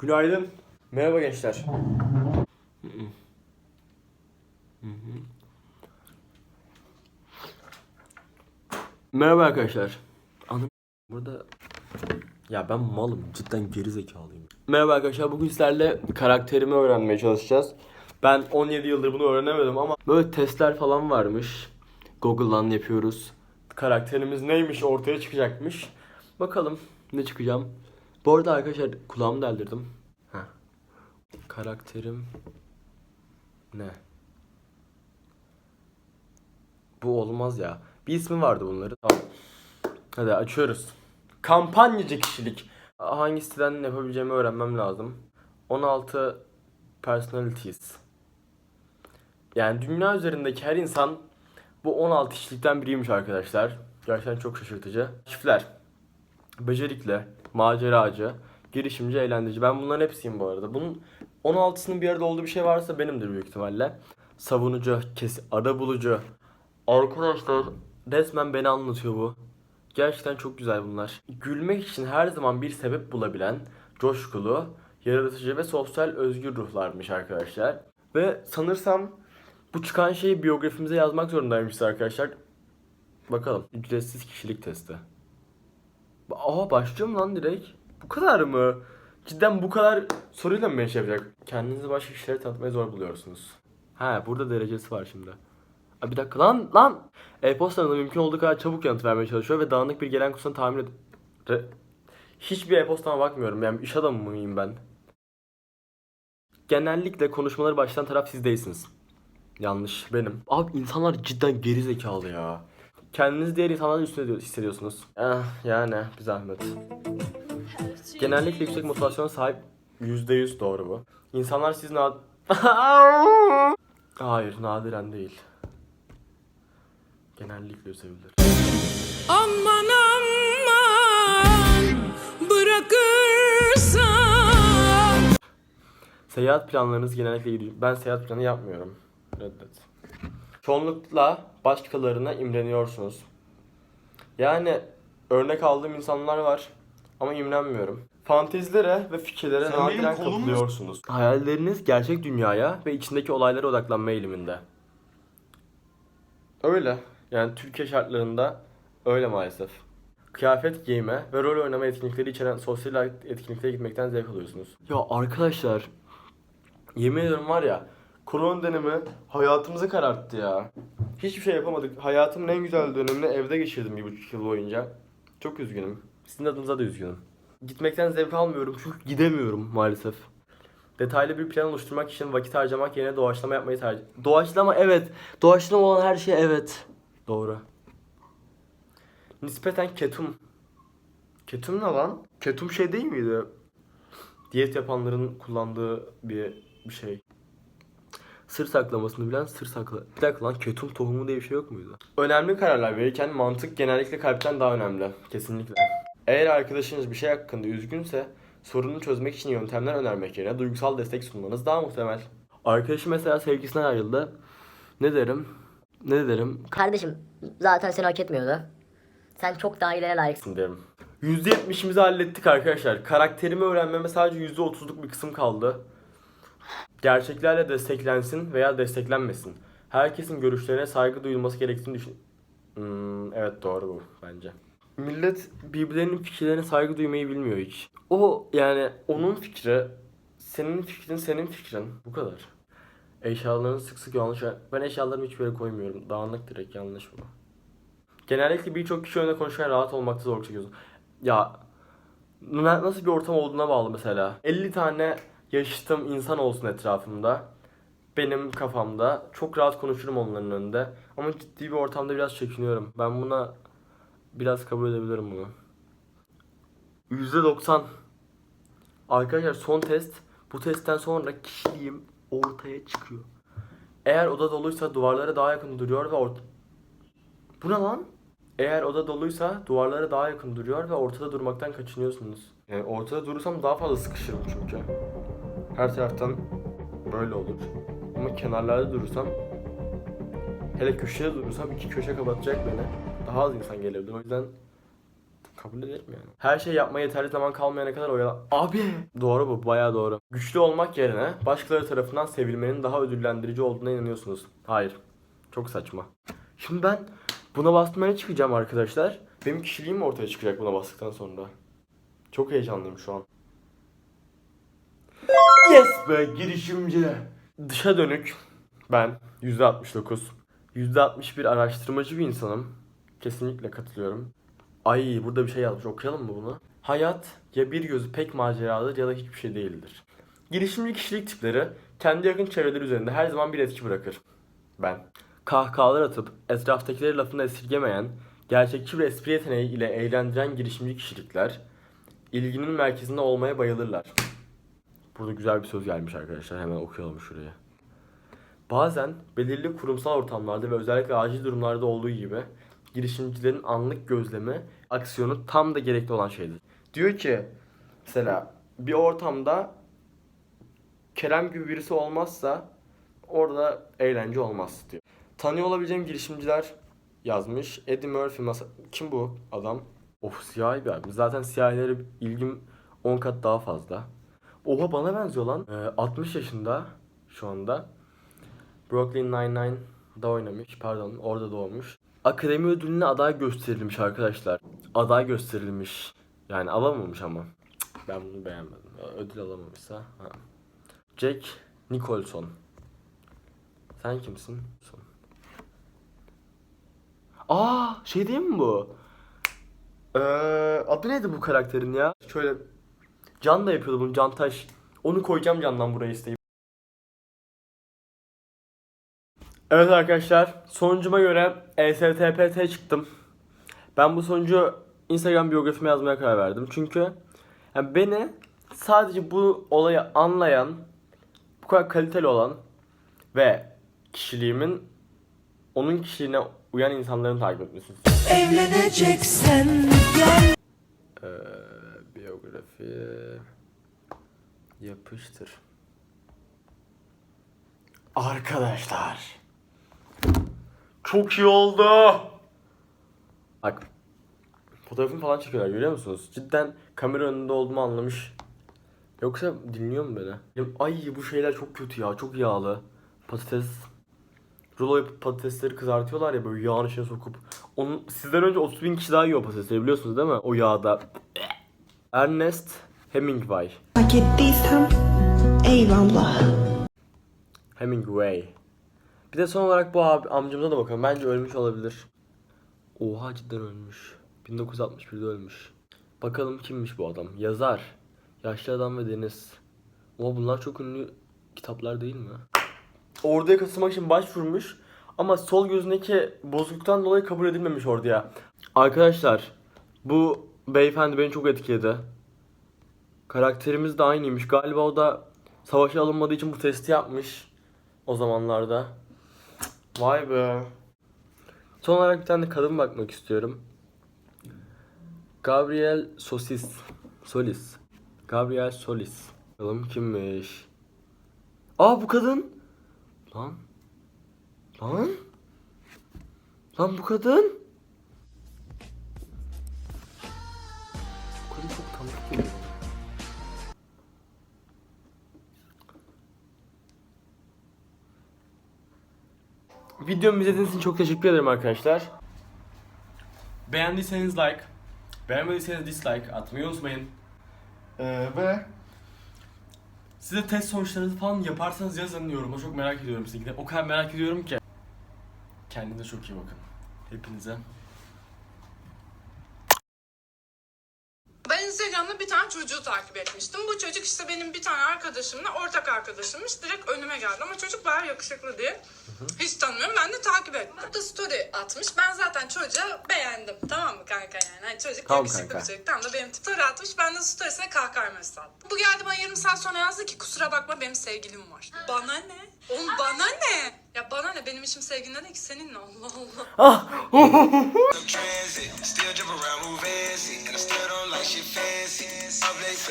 Günaydın. Merhaba gençler. Merhaba arkadaşlar. Anım burada ya ben malım cidden geri zekalıyım. Merhaba arkadaşlar bugün sizlerle karakterimi öğrenmeye çalışacağız. Ben 17 yıldır bunu öğrenemedim ama böyle testler falan varmış. Google'dan yapıyoruz. Karakterimiz neymiş ortaya çıkacakmış. Bakalım ne çıkacağım. Bu arada arkadaşlar kulağımı deldirdim. Karakterim ne? Bu olmaz ya. Bir ismi vardı bunların. Tamam. Hadi açıyoruz. Kampanyacı kişilik. Hangi siteden yapabileceğimi öğrenmem lazım. 16 personalities. Yani dünya üzerindeki her insan bu 16 kişilikten biriymiş arkadaşlar. Gerçekten çok şaşırtıcı. Çiftler. Becerikli, maceracı, girişimci, eğlendirici. Ben bunların hepsiyim bu arada. Bunun 16'sının bir arada olduğu bir şey varsa benimdir büyük ihtimalle. Savunucu, kes, ara bulucu. Arkadaşlar resmen beni anlatıyor bu. Gerçekten çok güzel bunlar. Gülmek için her zaman bir sebep bulabilen, coşkulu, yaratıcı ve sosyal özgür ruhlarmış arkadaşlar. Ve sanırsam bu çıkan şeyi biyografimize yazmak zorundaymışız arkadaşlar. Bakalım. Ücretsiz kişilik testi. Aa başlıyorum lan direkt. Bu kadar mı? Cidden bu kadar soruyla mı beni şey yapacak? Kendinizi başka kişilere tanıtmayı zor buluyorsunuz. Ha burada derecesi var şimdi. Aa, bir dakika lan lan. E-postanın mümkün olduğu kadar çabuk yanıt vermeye çalışıyor ve dağınık bir gelen kutusunu tahmin ed... Re- Hiçbir e-postama bakmıyorum. Yani iş adamı mıyım ben? Genellikle konuşmaları baştan taraf siz değilsiniz. Yanlış benim. Abi insanlar cidden geri zekalı ya. Kendinizi diğer insanların üstüne diyor- hissediyorsunuz. Eh, yani bir zahmet. Genellikle yüksek motivasyona sahip %100 doğru bu. İnsanlar siz nad... Hayır nadiren değil. Genellikle üzebilir. Aman aman bırakırsan Seyahat planlarınız genellikle iyi. Ben seyahat planı yapmıyorum. Reddet. Çoğunlukla başkalarına imreniyorsunuz. Yani örnek aldığım insanlar var ama imrenmiyorum. Fantezilere ve fikirlere Sen benim nadiren kolumu- kapılıyorsunuz. Hayalleriniz gerçek dünyaya ve içindeki olaylara odaklanma eğiliminde. Öyle. Yani Türkiye şartlarında öyle maalesef. Kıyafet giyme ve rol oynama etkinlikleri içeren sosyal etkinliklere gitmekten zevk alıyorsunuz. Ya arkadaşlar yemin ediyorum var ya korona dönemi hayatımızı kararttı ya. Hiçbir şey yapamadık. Hayatımın en güzel dönemini evde geçirdim bir buçuk yıl boyunca. Çok üzgünüm. Sizin adınıza da üzgünüm. Gitmekten zevk almıyorum çünkü gidemiyorum maalesef. Detaylı bir plan oluşturmak için vakit harcamak yerine doğaçlama yapmayı tercih... Doğaçlama evet. Doğaçlama olan her şey evet. Doğru. Nispeten ketum. Ketum ne lan? Ketum şey değil miydi? Diyet yapanların kullandığı bir, bir şey. Sır saklamasını bilen sır sakla... Bir dakika lan ketum tohumu diye bir şey yok muydu? Önemli kararlar verirken mantık genellikle kalpten daha önemli. Kesinlikle. Eğer arkadaşınız bir şey hakkında üzgünse sorunu çözmek için yöntemler önermek yerine duygusal destek sunmanız daha muhtemel. Arkadaşım mesela sevgisinden ayrıldı. Ne derim? Ne derim? Kardeşim zaten seni hak etmiyordu. Sen çok daha ilere layıksın. derim. %70'imizi hallettik arkadaşlar. Karakterimi öğrenmeme sadece %30'luk bir kısım kaldı. Gerçeklerle desteklensin veya desteklenmesin. Herkesin görüşlerine saygı duyulması gerektiğini düşün... Hmm, evet doğru bu bence. Millet birbirlerinin fikirlerine saygı duymayı bilmiyor hiç. O yani onun fikri, senin fikrin senin fikrin. Bu kadar. Eşyalarını sık sık yanlış... Ben eşyalarımı hiçbir yere koymuyorum. Dağınık direkt yanlış bu. Genellikle birçok kişi önünde konuşurken rahat olmakta zorluk çekiyorsun. Ya na- nasıl bir ortam olduğuna bağlı mesela. 50 tane yaşıtım insan olsun etrafımda. Benim kafamda. Çok rahat konuşurum onların önünde. Ama ciddi bir ortamda biraz çekiniyorum. Ben buna biraz kabul edebilirim bunu. %90 Arkadaşlar son test. Bu testten sonra kişiliğim ortaya çıkıyor. Eğer oda doluysa duvarlara daha yakın duruyor ve ort- bu ne lan? Eğer oda doluysa duvarlara daha yakın duruyor ve ortada durmaktan kaçınıyorsunuz. Yani ortada durursam daha fazla sıkışırım çünkü. Her taraftan böyle olur. Ama kenarlarda durursam hele köşede durursam iki köşe kapatacak beni. Daha az insan gelebilir. O yüzden Kabul ederim yani. Her şey yapmaya yeterli zaman kalmayana kadar oyalan... Abi! Doğru bu, bayağı doğru. Güçlü olmak yerine başkaları tarafından sevilmenin daha ödüllendirici olduğuna inanıyorsunuz. Hayır. Çok saçma. Şimdi ben buna basmaya çıkacağım arkadaşlar. Benim kişiliğim mi ortaya çıkacak buna bastıktan sonra? Çok heyecanlıyım şu an. Yes be girişimci. Dışa dönük ben %69. %61 araştırmacı bir insanım. Kesinlikle katılıyorum. Ay burada bir şey yazmış okuyalım mı bunu? Hayat ya bir gözü pek maceralıdır ya da hiçbir şey değildir. Girişimci kişilik tipleri kendi yakın çevreleri üzerinde her zaman bir etki bırakır. Ben. Kahkahalar atıp etraftakileri lafını esirgemeyen, gerçekçi bir espri yeteneği ile eğlendiren girişimci kişilikler ilginin merkezinde olmaya bayılırlar. Burada güzel bir söz gelmiş arkadaşlar. Hemen okuyalım şuraya. Bazen belirli kurumsal ortamlarda ve özellikle acil durumlarda olduğu gibi girişimcilerin anlık gözlemi, aksiyonu tam da gerekli olan şeydir. Diyor ki mesela bir ortamda Kerem gibi birisi olmazsa orada eğlence olmaz diyor. Tanıyor olabileceğim girişimciler yazmış. Eddie Murphy masa... Kim bu adam? Of siyahi bir abi. Zaten siyahileri ilgim 10 kat daha fazla. Oha bana benziyor lan. Ee, 60 yaşında şu anda. Brooklyn Nine-Nine'da oynamış. Pardon orada doğmuş. Akademi ödülüne aday gösterilmiş arkadaşlar. Aday gösterilmiş. Yani alamamış ama. Cık, Ben bunu beğenmedim. Ödül alamamışsa. Ha. Jack Nicholson. Sen kimsin? Son. Aa şey değil mi bu? Ee, adı neydi bu karakterin ya? Şöyle Can da yapıyordu bunu Can Taş. Onu koyacağım Can'dan buraya isteyip. Evet arkadaşlar sonucuma göre ESTPT çıktım. Ben bu sonucu Instagram biyografime yazmaya karar verdim. Çünkü yani beni sadece bu olayı anlayan, bu kadar kaliteli olan ve kişiliğimin onun kişiliğine uyan insanların takip etmesini Evleneceksen gel Ee, biyografi yapıştır. Arkadaşlar. Çok iyi oldu. Bak. Fotoğrafımı falan çekiyorlar görüyor musunuz? Cidden kamera önünde olduğumu anlamış. Yoksa dinliyor mu beni? Ay bu şeyler çok kötü ya. Çok yağlı. Patates. Rulo yapıp patatesleri kızartıyorlar ya böyle yağın içine sokup. Onun, sizden önce 30 bin kişi daha yiyor patatesleri biliyorsunuz değil mi? O yağda. Ernest Hemingway. Hak ettiysem eyvallah. Hemingway. Bir de son olarak bu abi, amcamıza da bakalım. Bence ölmüş olabilir. Oha cidden ölmüş. 1961'de ölmüş. Bakalım kimmiş bu adam? Yazar. Yaşlı Adam ve Deniz. Oha bunlar çok ünlü kitaplar değil mi? Orduya katılmak için başvurmuş. Ama sol gözündeki bozukluktan dolayı kabul edilmemiş orduya. Arkadaşlar bu beyefendi beni çok etkiledi. Karakterimiz de aynıymış. Galiba o da savaşa alınmadığı için bu testi yapmış. O zamanlarda. Vay be. Son olarak bir tane kadın bakmak istiyorum. Gabriel Sosis. Solis. Gabriel Solis. Bakalım kimmiş? Aa bu kadın. Lan. Lan. Lan bu kadın. Videomu izlediğiniz için çok teşekkür ederim arkadaşlar. Beğendiyseniz like, beğenmediyseniz dislike atmayı unutmayın. Ee, ve size test sonuçlarınızı falan yaparsanız yazın yoruma. Çok merak ediyorum sizinkileri. O kadar merak ediyorum ki. Kendinize çok iyi bakın. Hepinize. Ben Instagram'da bir tane çocuğu takip etmiştim. Bu çocuk işte benim bir tane arkadaşımla ortak arkadaşımmış. Direkt önüme geldi ama çocuk bayağı yakışıklı diye. Hiç tanımıyorum. Ben de takip ettim. O da story atmış. Ben zaten çocuğu beğendim. Tamam mı kanka yani? Hani çocuk Tamam yakışıklı kanka. bir çocuk. Tam da benim story atmış. Ben de storiesine kahkaha mesaj attım. Bu geldi bana yarım saat sonra yazdı ki kusura bakma benim sevgilim var. Bana ne? Oğlum bana ne? Ya bana ne? Benim işim sevgilin ne ki? Seninle Allah Allah. transit. Still jump around, move fancy. And I still don't like shit fancy. I'm late for